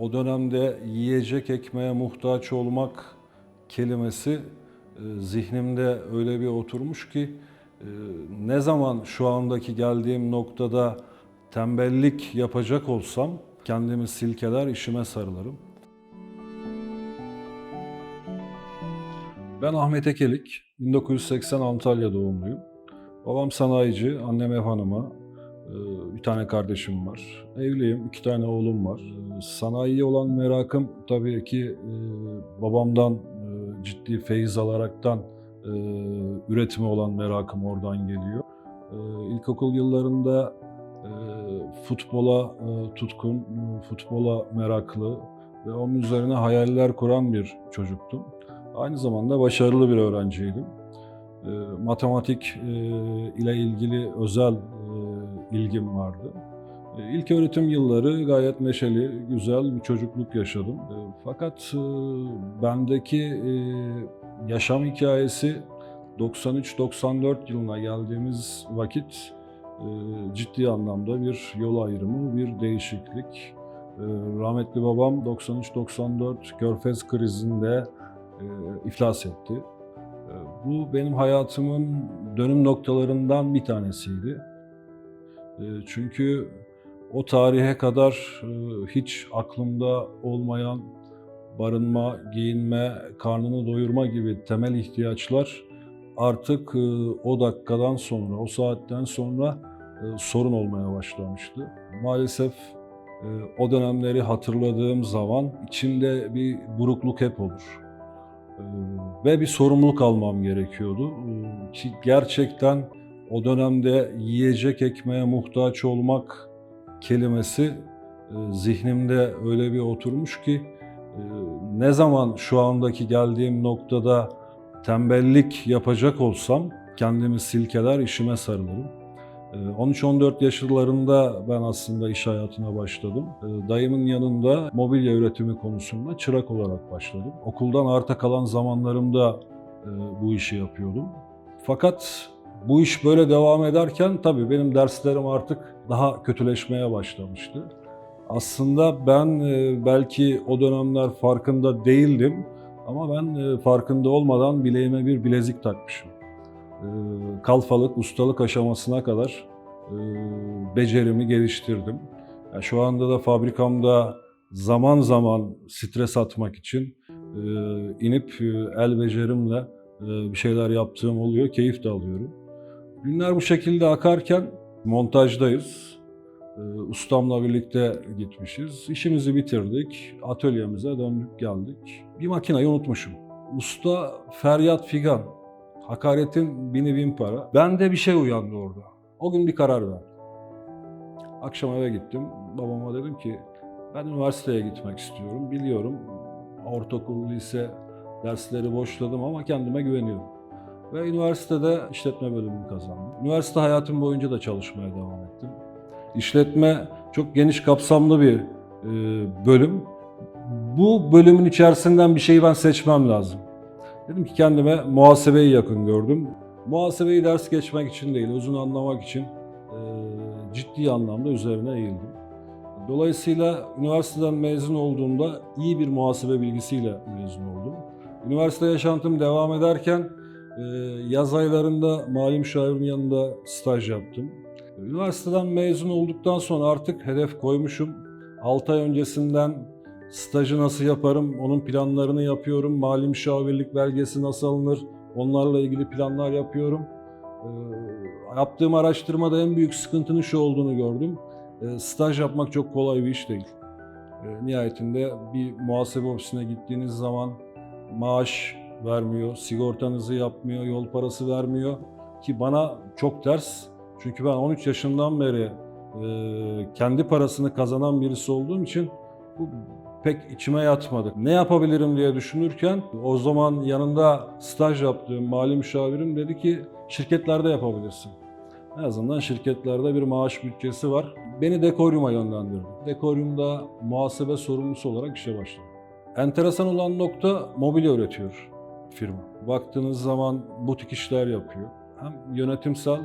o dönemde yiyecek ekmeğe muhtaç olmak kelimesi e, zihnimde öyle bir oturmuş ki e, ne zaman şu andaki geldiğim noktada tembellik yapacak olsam kendimi silkeler işime sarılırım. Ben Ahmet Ekelik, 1980 Antalya doğumluyum. Babam sanayici, annem ev hanımı, bir tane kardeşim var. Evliyim, iki tane oğlum var. Ee, Sanayiye olan merakım tabii ki e, babamdan e, ciddi feyiz alaraktan e, üretime olan merakım oradan geliyor. Ee, İlkokul yıllarında futbola tutkun, futbola meraklı ve onun üzerine hayaller kuran bir çocuktum. Aynı zamanda başarılı bir öğrenciydim. Matematik ile ilgili özel ilgim vardı. E, İlk öğretim yılları gayet neşeli, güzel bir çocukluk yaşadım. E, Fakat e, bendeki yaşam hikayesi 93-94 yılına geldiğimiz vakit ciddi anlamda bir yol ayrımı, bir değişiklik. Rahmetli babam 93-94 Körfez krizinde iflas etti. Bu benim hayatımın dönüm noktalarından bir tanesiydi. E, Çünkü o tarihe kadar e, hiç aklımda olmayan barınma, giyinme, karnını doyurma gibi temel ihtiyaçlar artık e, o dakikadan sonra, o saatten sonra e, sorun olmaya başlamıştı. Maalesef o dönemleri hatırladığım zaman içimde bir burukluk hep olur. Ve bir sorumluluk almam gerekiyordu. Ki gerçekten o dönemde yiyecek ekmeğe muhtaç olmak kelimesi e, zihnimde öyle bir oturmuş ki e, ne zaman şu andaki geldiğim noktada tembellik yapacak olsam kendimi silkeler işime sarılırım. E, 13-14 yaşlarında ben aslında iş hayatına başladım. E, Dayımın yanında mobilya üretimi konusunda çırak olarak başladım. Okuldan arta kalan zamanlarımda e, bu işi yapıyordum. Fakat bu iş böyle devam ederken tabii benim derslerim artık daha kötüleşmeye başlamıştı. Aslında ben e, belki o dönemler farkında değildim ama ben e, farkında olmadan bileğime bir bilezik takmışım. E, Kalfalık, ustalık aşamasına kadar becerimi geliştirdim. Ya şu anda da fabrikamda zaman zaman stres atmak için inip el becerimle bir şeyler yaptığım oluyor, keyif de alıyorum. Günler bu şekilde akarken montajdayız. Ee, Ustamla birlikte gitmişiz. İşimizi bitirdik. Atölyemize döndük geldik. Bir makinayı unutmuşum. Usta feryat figan. Hakaretin bini bin para. Bende bir şey uyandı orada. O gün bir karar verdim. Akşam eve gittim. Babama dedim ki ben üniversiteye gitmek istiyorum. Biliyorum ortaokul, lise dersleri boşladım ama kendime güveniyorum. Ve üniversitede işletme bölümünü kazandım. Üniversite hayatım boyunca da çalışmaya devam ettim. İşletme çok geniş kapsamlı bir e, bölüm. Bu bölümün içerisinden bir şeyi ben seçmem lazım. Dedim ki kendime muhasebeyi yakın gördüm. Muhasebeyi ders geçmek için değil, özünü anlamak için e, ciddi anlamda üzerine eğildim. Dolayısıyla üniversiteden mezun olduğumda iyi bir muhasebe bilgisiyle mezun oldum. Üniversite yaşantım devam ederken Yaz aylarında mali müşavirin yanında staj yaptım. Üniversiteden mezun olduktan sonra artık hedef koymuşum. 6 ay öncesinden stajı nasıl yaparım, onun planlarını yapıyorum. Mali müşavirlik belgesi nasıl alınır, onlarla ilgili planlar yapıyorum. Ee, Yaptığım araştırmada en büyük sıkıntının şu olduğunu gördüm. Ee, Staj yapmak çok kolay bir iş değil. Ee, Nihayetinde bir muhasebe ofisine gittiğiniz zaman maaş vermiyor, sigortanızı yapmıyor, yol parası vermiyor ki bana çok ters. Çünkü ben 13 yaşından beri e, kendi parasını kazanan birisi olduğum için bu pek içime yatmadı. Ne yapabilirim diye düşünürken o zaman yanında staj yaptığım mali müşavirim dedi ki şirketlerde yapabilirsin. En azından şirketlerde bir maaş bütçesi var. Beni Dekorium'a yönlendirdi. Dekorium'da muhasebe sorumlusu olarak işe başladım. Enteresan olan nokta mobilya üretiyor firma. Baktığınız zaman butik işler yapıyor. Hem yönetimsel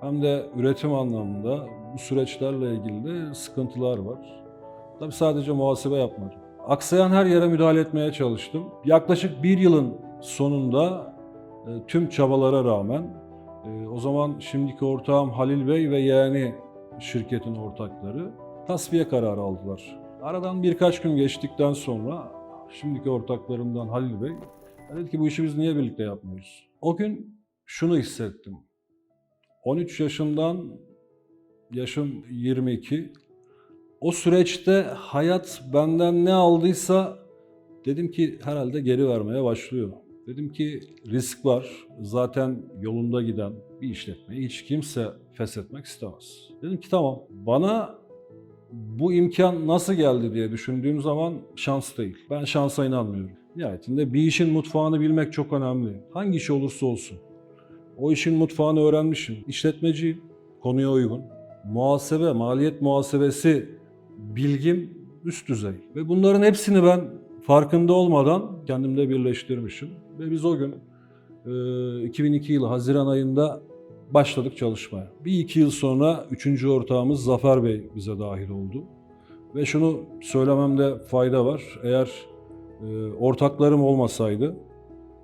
hem de üretim anlamında bu süreçlerle ilgili de sıkıntılar var. Tabii sadece muhasebe yapmadım. Aksayan her yere müdahale etmeye çalıştım. Yaklaşık bir yılın sonunda e, tüm çabalara rağmen e, o zaman şimdiki ortağım Halil Bey ve yeğeni şirketin ortakları tasfiye kararı aldılar. Aradan birkaç gün geçtikten sonra şimdiki ortaklarımdan Halil Bey dedi ki bu işi biz niye birlikte yapmıyoruz? O gün şunu hissettim. 13 yaşımdan yaşım 22. O süreçte hayat benden ne aldıysa dedim ki herhalde geri vermeye başlıyor. Dedim ki risk var. Zaten yolunda giden bir işletmeyi hiç kimse feshetmek istemez. Dedim ki tamam bana bu imkan nasıl geldi diye düşündüğüm zaman şans değil. Ben şansa inanmıyorum. Nihayetinde bir işin mutfağını bilmek çok önemli. Hangi iş olursa olsun. O işin mutfağını öğrenmişim. İşletmeciyim. Konuya uygun. Muhasebe, maliyet muhasebesi bilgim üst düzey. Ve bunların hepsini ben farkında olmadan kendimde birleştirmişim. Ve biz o gün e, 2002 yılı Haziran ayında başladık çalışmaya. Bir iki yıl sonra üçüncü ortağımız Zafer Bey bize dahil oldu. Ve şunu söylememde fayda var. Eğer e, ortaklarım olmasaydı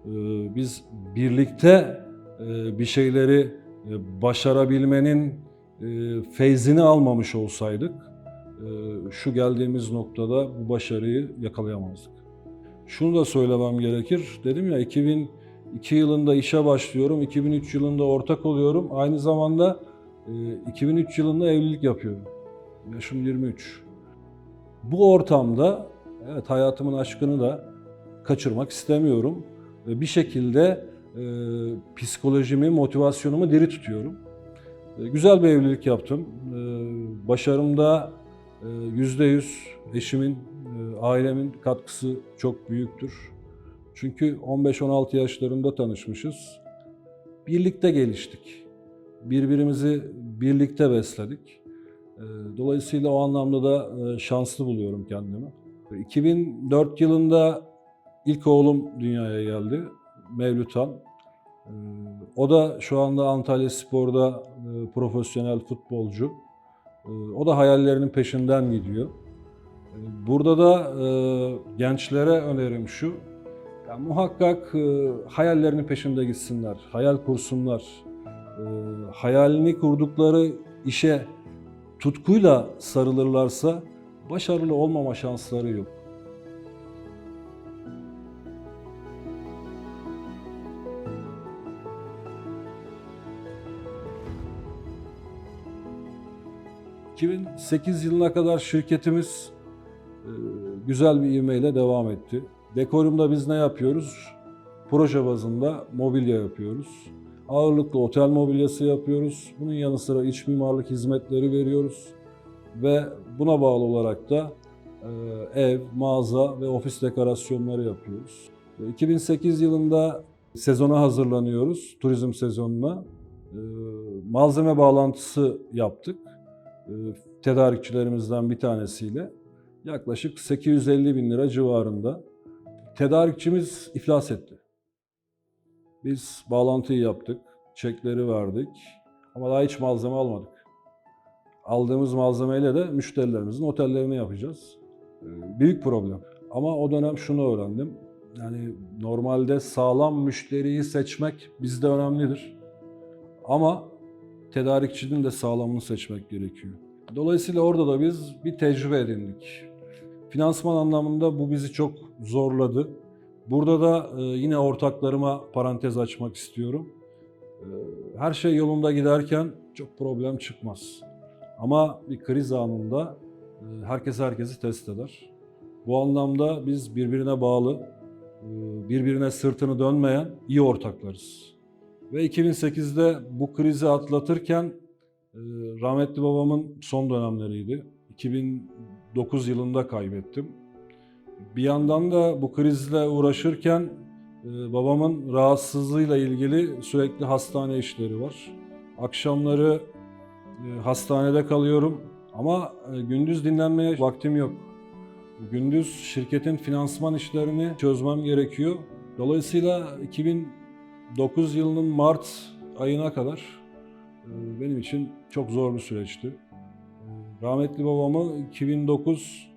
e, biz birlikte e, bir şeyleri e, başarabilmenin feyzini almamış olsaydık şu geldiğimiz noktada bu başarıyı yakalayamazdık. Şunu da söylemem gerekir. Dedim ya 2002 yılında işe başlıyorum, 2003 yılında ortak oluyorum. Aynı zamanda e, 2003 yılında evlilik yapıyorum. Yaşım 23. Bu ortamda evet hayatımın aşkını da kaçırmak istemiyorum. Bir şekilde e, psikolojimi, motivasyonumu diri tutuyorum. E, güzel bir evlilik yaptım. E, başarımda e, yüzde yüz eşimin, e, ailemin katkısı çok büyüktür. Çünkü 15-16 yaşlarında tanışmışız. Birlikte geliştik. Birbirimizi birlikte besledik. E, Dolayısıyla o anlamda da e, şanslı buluyorum kendimi. 2004 yılında ilk oğlum dünyaya geldi. Mevlüthan. Ee, O da şu anda Antalya Spor'da e, profesyonel futbolcu. Ee, O da hayallerinin peşinden gidiyor. Ee, Burada da e, gençlere önerim şu. Ya muhakkak e, hayallerinin peşinde gitsinler, hayal kursunlar. Hayalini kurdukları işe tutkuyla sarılırlarsa başarılı olmama şansları yok. ...2008 yılına kadar şirketimiz e, güzel bir ivmeyle devam etti. Dekorumda biz ne yapıyoruz? Proje bazında mobilya yapıyoruz. Ağırlıklı otel mobilyası yapıyoruz. Bunun yanı sıra iç mimarlık hizmetleri veriyoruz. Ve buna bağlı olarak da e, ev, mağaza ve ofis dekorasyonları yapıyoruz. E, 2008 yılında sezona hazırlanıyoruz, turizm sezonuna. E, Malzeme bağlantısı yaptık. E, Tedarikçilerimizden bir tanesiyle. Yaklaşık 850 bin lira civarında. Tedarikçimiz iflas etti. Biz bağlantıyı yaptık, çekleri verdik ama daha hiç malzeme almadık. Aldığımız malzemeyle de müşterilerimizin otellerini yapacağız. Ee, Büyük problem. Ama o dönem şunu öğrendim. Yani normalde sağlam müşteriyi seçmek bizde önemlidir. Ama tedarikçinin de sağlamını seçmek gerekiyor. Dolayısıyla orada da biz bir tecrübe edindik. Finansman anlamında bu bizi çok zorladı. Burada da e, yine ortaklarıma parantez açmak istiyorum. E, Her şey yolunda giderken çok problem çıkmaz. Ama bir kriz anında e, herkes herkesi test eder. Bu anlamda biz birbirine bağlı, e, birbirine sırtını dönmeyen iyi ortaklarız. Ve 2008'de bu krizi atlatırken e, rahmetli babamın son dönemleriydi. 2009 yılında kaybettim. Bir yandan da bu krizle uğraşırken babamın rahatsızlığıyla ilgili sürekli hastane işleri var. Akşamları hastanede kalıyorum ama e, gündüz dinlenmeye vaktim yok. Gündüz şirketin finansman işlerini çözmem gerekiyor. Dolayısıyla 2009 yılının Mart ayına kadar e, benim için çok zor bir süreçti. E, Rahmetli babamı 2009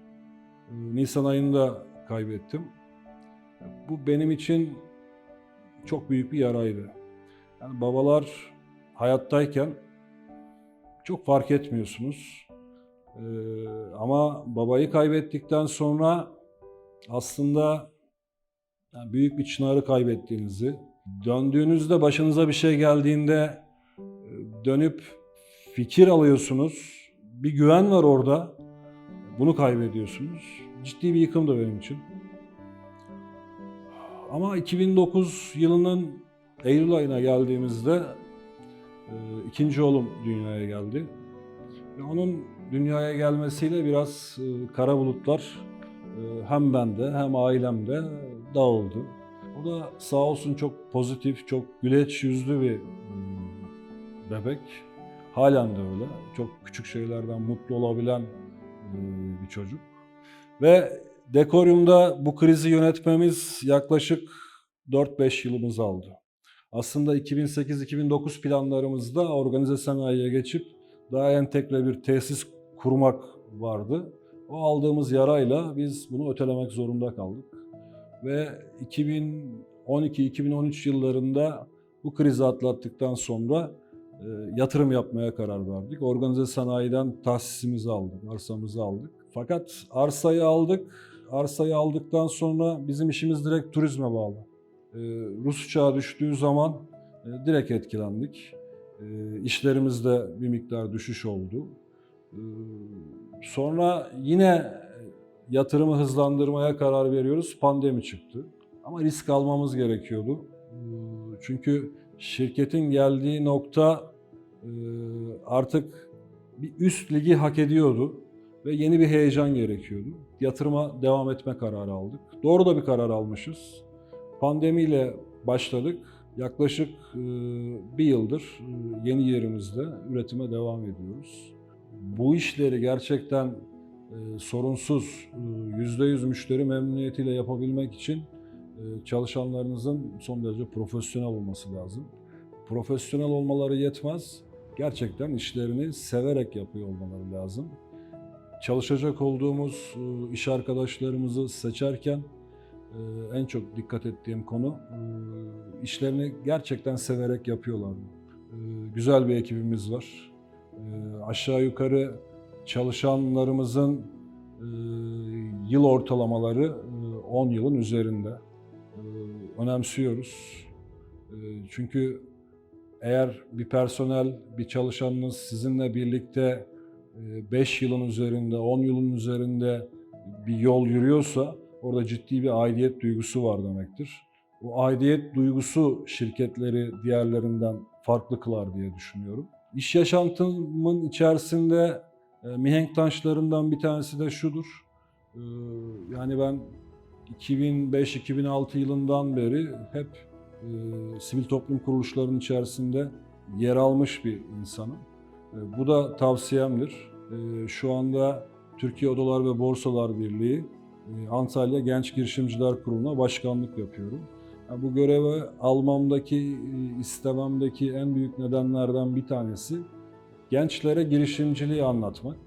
Ee, Nisan ayında kaybettim. Bu benim için çok büyük bir yaraydı. Yani babalar hayattayken çok fark etmiyorsunuz. Ee, ama babayı kaybettikten sonra aslında yani büyük bir çınarı kaybettiğinizi, döndüğünüzde başınıza bir şey geldiğinde e, dönüp fikir alıyorsunuz. Bir güven var orada. Bunu kaybediyorsunuz. Ciddi bir yıkımdı benim için. Ama 2009 yılının Eylül ayına geldiğimizde ikinci oğlum dünyaya geldi. Ve onun dünyaya gelmesiyle biraz e, kara bulutlar e, hem bende hem ailemde dağıldı. O da sağ olsun çok pozitif, çok güleç yüzlü bir e, bebek. Halen de öyle. Çok küçük şeylerden mutlu olabilen bir çocuk. Ve Dekorium'da bu krizi yönetmemiz yaklaşık 4-5 yılımızı aldı. Aslında 2008-2009 planlarımızda organize sanayiye geçip daha entegre bir tesis kurmak vardı. O aldığımız yarayla biz bunu ötelemek zorunda kaldık. Ve 2012-2013 yıllarında bu krizi atlattıktan sonra e, yatırım yapmaya karar verdik. Organize sanayiden tahsisimizi aldık, arsamızı aldık. Fakat arsayı aldık. Arsayı aldıktan sonra bizim işimiz direkt turizme bağlı. E, Rus uçağı düştüğü zaman e, direkt etkilendik. E, işlerimizde bir miktar düşüş oldu. E, sonra yine yatırımı hızlandırmaya karar veriyoruz. Pandemi çıktı. Ama risk almamız gerekiyordu. Çünkü şirketin geldiği nokta e, artık bir üst ligi hak ediyordu ve yeni bir heyecan gerekiyordu. Yatırıma devam etme kararı aldık. Doğru da bir karar almışız. Pandemiyle başladık. Yaklaşık e, bir yıldır e, yeni yerimizde üretime devam ediyoruz. Bu işleri gerçekten e, sorunsuz, yüzde yüz müşteri memnuniyetiyle yapabilmek için çalışanlarınızın son derece profesyonel olması lazım. Profesyonel olmaları yetmez, gerçekten işlerini severek yapıyor olmaları lazım. Çalışacak olduğumuz iş arkadaşlarımızı seçerken en çok dikkat ettiğim konu e, işlerini gerçekten severek yapıyorlar. E, Güzel bir ekibimiz var. E, Aşağı yukarı çalışanlarımızın e, yıl ortalamaları e, 10 yılın üzerinde. E, Önemsiyoruz. E, Çünkü eğer bir personel, bir çalışanınız sizinle birlikte 5 yılın üzerinde, 10 yılın üzerinde bir yol yürüyorsa orada ciddi bir aidiyet duygusu var demektir. Bu aidiyet duygusu şirketleri diğerlerinden farklı kılar diye düşünüyorum. İş yaşantımın içerisinde e, mihenk taşlarından bir tanesi de şudur. E, Yani ben 2005-2006 yılından beri hep e, sivil toplum kuruluşlarının içerisinde yer almış bir insanım. Bu da tavsiyemdir. Şu anda Türkiye Odalar ve Borsalar Birliği Antalya Genç Girişimciler Kurulu'na başkanlık yapıyorum. Yani bu görevi almamdaki, e, istememdeki en büyük nedenlerden bir tanesi gençlere girişimciliği anlatmak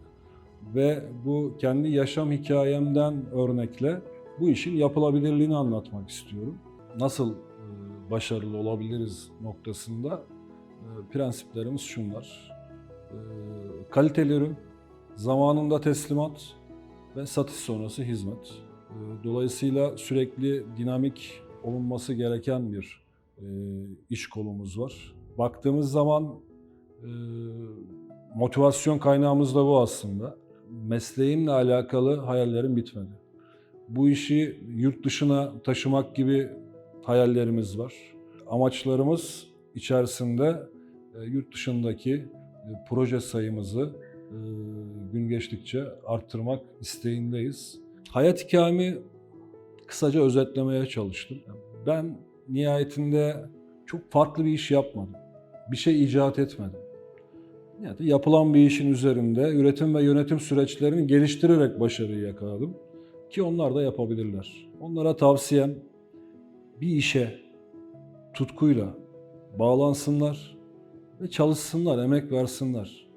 ve bu kendi yaşam hikayemden örnekle bu işin yapılabilirliğini anlatmak istiyorum. Nasıl e, başarılı olabiliriz noktasında e, prensiplerimiz şunlar. Kaliteli ürün, zamanında teslimat ve satış sonrası hizmet. E, Dolayısıyla sürekli dinamik olunması gereken bir e, iş kolumuz var. Baktığımız zaman e, motivasyon kaynağımız da bu aslında. Mesleğimle alakalı hayallerim bitmedi. Bu işi yurt dışına taşımak gibi hayallerimiz var. Amaçlarımız içerisinde e, yurt dışındaki proje sayımızı gün geçtikçe arttırmak isteğindeyiz. Hayat hikayemi kısaca özetlemeye çalıştım. Ben nihayetinde çok farklı bir iş yapmadım. Bir şey icat etmedim. Yani yapılan bir işin üzerinde üretim ve yönetim süreçlerini geliştirerek başarıyı yakaladım. Ki onlar da yapabilirler. Onlara tavsiyem bir işe tutkuyla bağlansınlar ve çalışsınlar, emek versinler.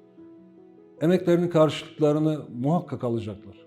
Emeklerinin karşılıklarını muhakkak alacaklar.